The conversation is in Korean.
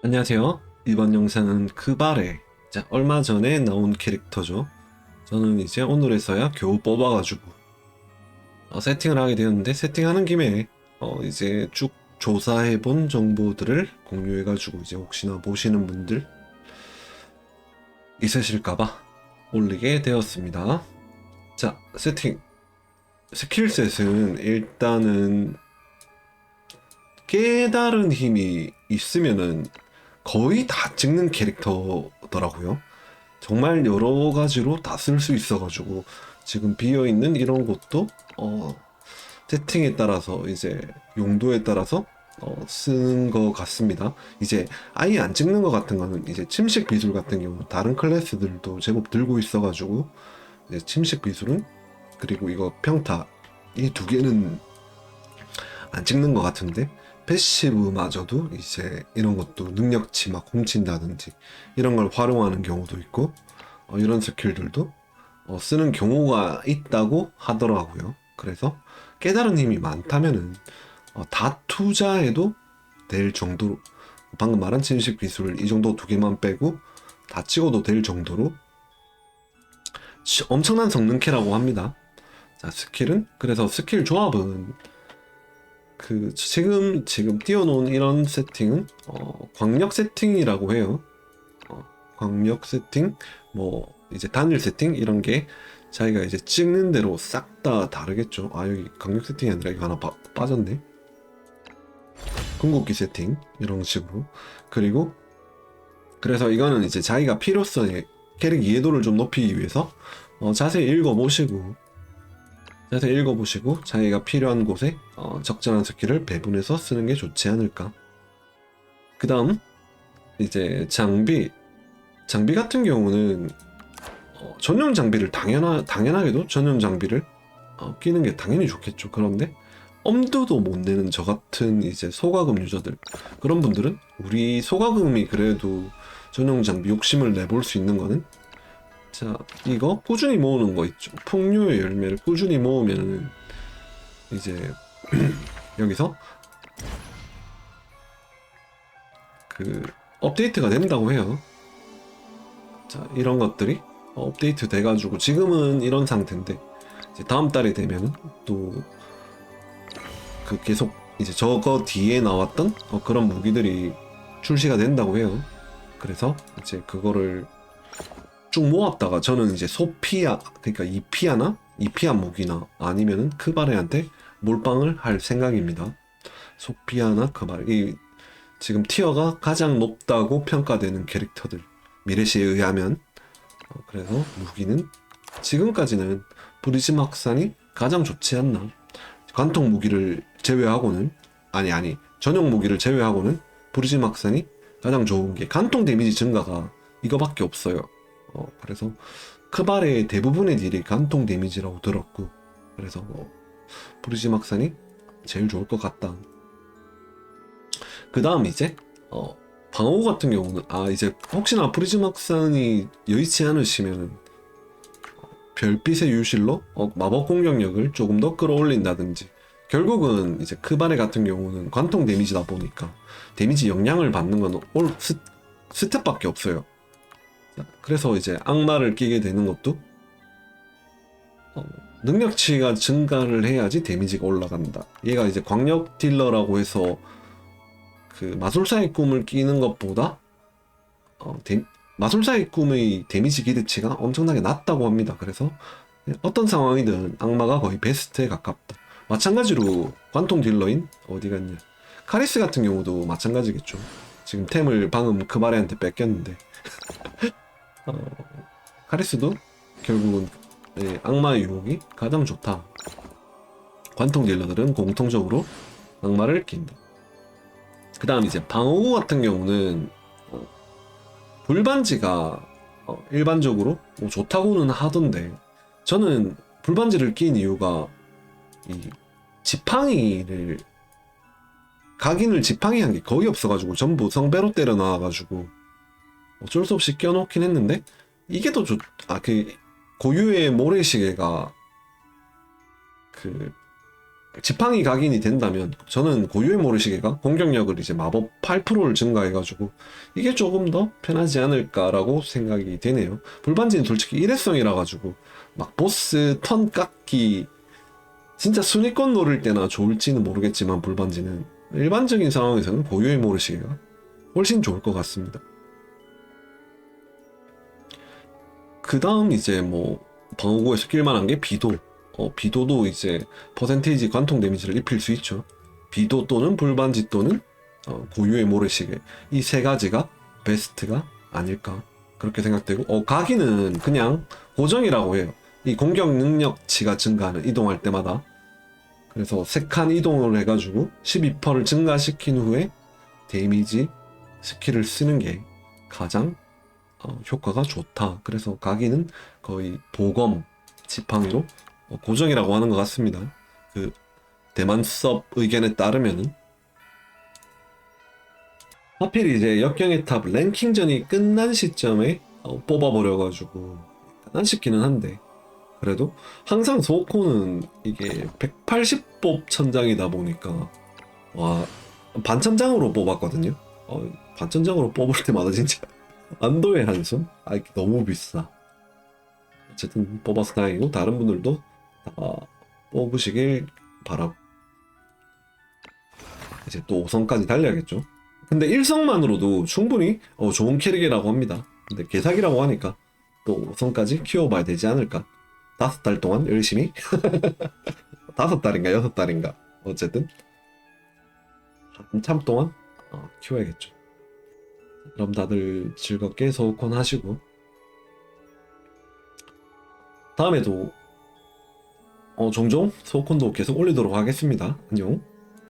안녕하세요. 이번 영상은 크바레. 자, 얼마 전에 나온 캐릭터죠. 저는 이제 오늘에서야 겨우 뽑아가지고 어, 세팅을 하게 되었는데 세팅하는 김에 어, 이제 쭉 조사해본 정보들을 공유해가지고 이제 혹시나 보시는 분들 있으실까봐 올리게 되었습니다. 자, 세팅. 스킬셋은 일단은 깨달은 힘이 있으면은 거의 다 찍는 캐릭터더라고요. 정말 여러 가지로 다 쓸 수 있어가지고 지금 비어 있는 이런 곳도 어, 세팅에 따라서 이제 용도에 따라서 어, 쓰는 것 같습니다. 이제 아예 안 찍는 것 같은 거는 이제 침식 비술 같은 경우 다른 클래스들도 제법 들고 있어가지고 이제 침식 비술은 그리고 이거 평타 이 두 개는 안 찍는 것 같은데 패시브마저도 이제 이런 것도 능력치 막 훔친다든지 이런 걸 활용하는 경우도 있고 어, 이런 스킬들도 어, 쓰는 경우가 있다고 하더라고요. 그래서 깨달은 힘이 많다면은 어, 다 투자해도 될 정도로 방금 말한 침식 기술을 이 정도 두 개만 빼고 다 찍어도 될 정도로 시- 엄청난 성능캐라고 합니다. 자 스킬은 그래서 스킬 조합은 그 지금 지금 띄워놓은 이런 세팅은 어, 광역 세팅이라고 해요. 어, 광역 세팅, 뭐 이제 단일 세팅 이런 게 자기가 이제 찍는 대로 싹 다 다르겠죠. 아 여기 광역 세팅이 아니라 이거 하나 빠, 빠졌네. 궁극기 세팅 이런 식으로 그리고 그래서 이거는 이제 자기가 필요성에 캐릭 이해도를 좀 높이기 위해서 어, 자세히 읽어보시고 자세히 읽어보시고 자기가 필요한 곳에 어, 적절한 스킬을 배분해서 쓰는 게 좋지 않을까. 그 다음 이제 장비 장비 같은 경우는 어, 전용 장비를 당연하, 당연하게도 전용 장비를 어, 끼는 게 당연히 좋겠죠. 그런데 엄두도 못 내는 저 같은 이제 소가금 유저들 그런 분들은 우리 소가금이 그래도 전용 장비 욕심을 내볼 수 있는 거는 자 이거 꾸준히 모으는 거 있죠. 풍류의 열매를 꾸준히 모으면 이제 여기서 그 업데이트가 된다고 해요. 자 이런 것들이 업데이트 돼가지고 지금은 이런 상태인데 이제 다음 달이 되면 또 그 계속 이제 저거 뒤에 나왔던 어, 그런 무기들이 출시가 된다고 해요. 그래서 이제 그거를 쭉 모았다가 저는 이제 소피아 그러니까 이피아나 이피아 무기나 아니면은 크바레한테 몰빵을 할 생각입니다. 소피아나 크바레 이 지금 티어가 가장 높다고 평가되는 캐릭터들 미래시에 의하면 어, 그래서 무기는 지금까지는 브리즘 학산이 가장 좋지 않나 관통 무기를 제외하고는 아니 아니 전용 무기를 제외하고는 브리즘 학산이 가장 좋은 게 관통 데미지 증가가 이거밖에 없어요. 어, 그래서 크발의 대부분의 딜이 관통 데미지라고 들었고 그래서 뭐 브리즘 학산이 제일 좋을 것 같다. 그 다음 이제 어, 방어 같은 경우는 아 이제 혹시나 브리즘 학산이 여의치 않으시면은 어, 별빛의 유실로 어, 마법 공격력을 조금 더 끌어올린다든지 결국은 이제 크바레 같은 경우는 관통 데미지다 보니까 데미지 영향을 받는 건 올 스, 스텝밖에 없어요. 자, 그래서 이제 악마를 끼게 되는 것도 어, 능력치가 증가를 해야지 데미지가 올라간다. 얘가 이제 광역 딜러라고 해서 그 마술사의 꿈을 끼는 것보다 어, 데- 마술사의 꿈의 데미지 기대치가 엄청나게 낮다고 합니다. 그래서 어떤 상황이든 악마가 거의 베스트에 가깝다. 마찬가지로 관통 딜러인 어디 갔냐 카리스 같은 경우도 마찬가지겠죠. 지금 템을 방금 그마레한테 뺏겼는데 어, 카리스도 결국은 예, 악마의 유혹이 가장 좋다. 관통 딜러들은 공통적으로 악마를 낀다. 그 다음 이제 방어구 같은 경우는 어, 불반지가 어, 일반적으로 뭐 좋다고는 하던데 저는 불반지를 낀 이유가 이 지팡이를 각인을 지팡이 한 게 거의 없어가지고 전부 성배로 때려 나와가지고 어쩔 수 없이 껴놓긴 했는데 이게 더 좋, 아, 그 고유의 모래시계가 그 지팡이 각인이 된다면 저는 고유의 모래시계가 공격력을 이제 마법 8%를 증가해가지고 이게 조금 더 편하지 않을까라고 생각이 되네요. 불반지는 솔직히 일회성이라 가지고 막 보스 턴 깎기 진짜 순위권 노릴 때나 좋을지는 모르겠지만 불반지는 일반적인 상황에서는 고유의 모래시계가 훨씬 좋을 것 같습니다. 그 다음 이제 뭐 방어구에서 낄만한 게 비도. 어, 비도도 이제 퍼센테이지 관통 데미지를 입힐 수 있죠. 비도 또는 불반지 또는 어, 고유의 모래시계 이 세 가지가 베스트가 아닐까 그렇게 생각되고 어, 가기는 그냥 고정이라고 해요. 이 공격 능력치가 증가하는 이동할 때마다 그래서 세 칸 이동을 해가지고 12%를 증가시킨 후에 데미지 스킬을 쓰는 게 가장 어, 효과가 좋다. 그래서 가기는 거의 보검 지팡이로 어, 고정이라고 하는 것 같습니다. 그 대만 섭 의견에 따르면은 하필 이제 역경의 탑 랭킹전이 끝난 시점에 어, 뽑아버려가지고 안쉽기는 한데 그래도 항상 소코는 이게 180뽑 천장이다 보니까 와 반천장으로 뽑았거든요. 어, 반천장으로 뽑을 때마다 진짜 안도의 한숨? 아 너무 비싸. 어쨌든 뽑아서 다행이고 다른 분들도 다 뽑으시길 바라고 이제 또 5성까지 달려야겠죠. 근데 1성만으로도 충분히 어, 좋은 캐릭이라고 합니다. 근데 개사기라고 하니까 또 5성까지 키워봐야 되지 않을까. 다섯 달 동안 열심히 다섯 달인가 여섯 달인가 어쨌든 한참 동안 어, 키워야겠죠. 그럼 다들 즐겁게 소콘 하시고 다음에도 어, 종종 소콘도 계속 올리도록 하겠습니다. 안녕.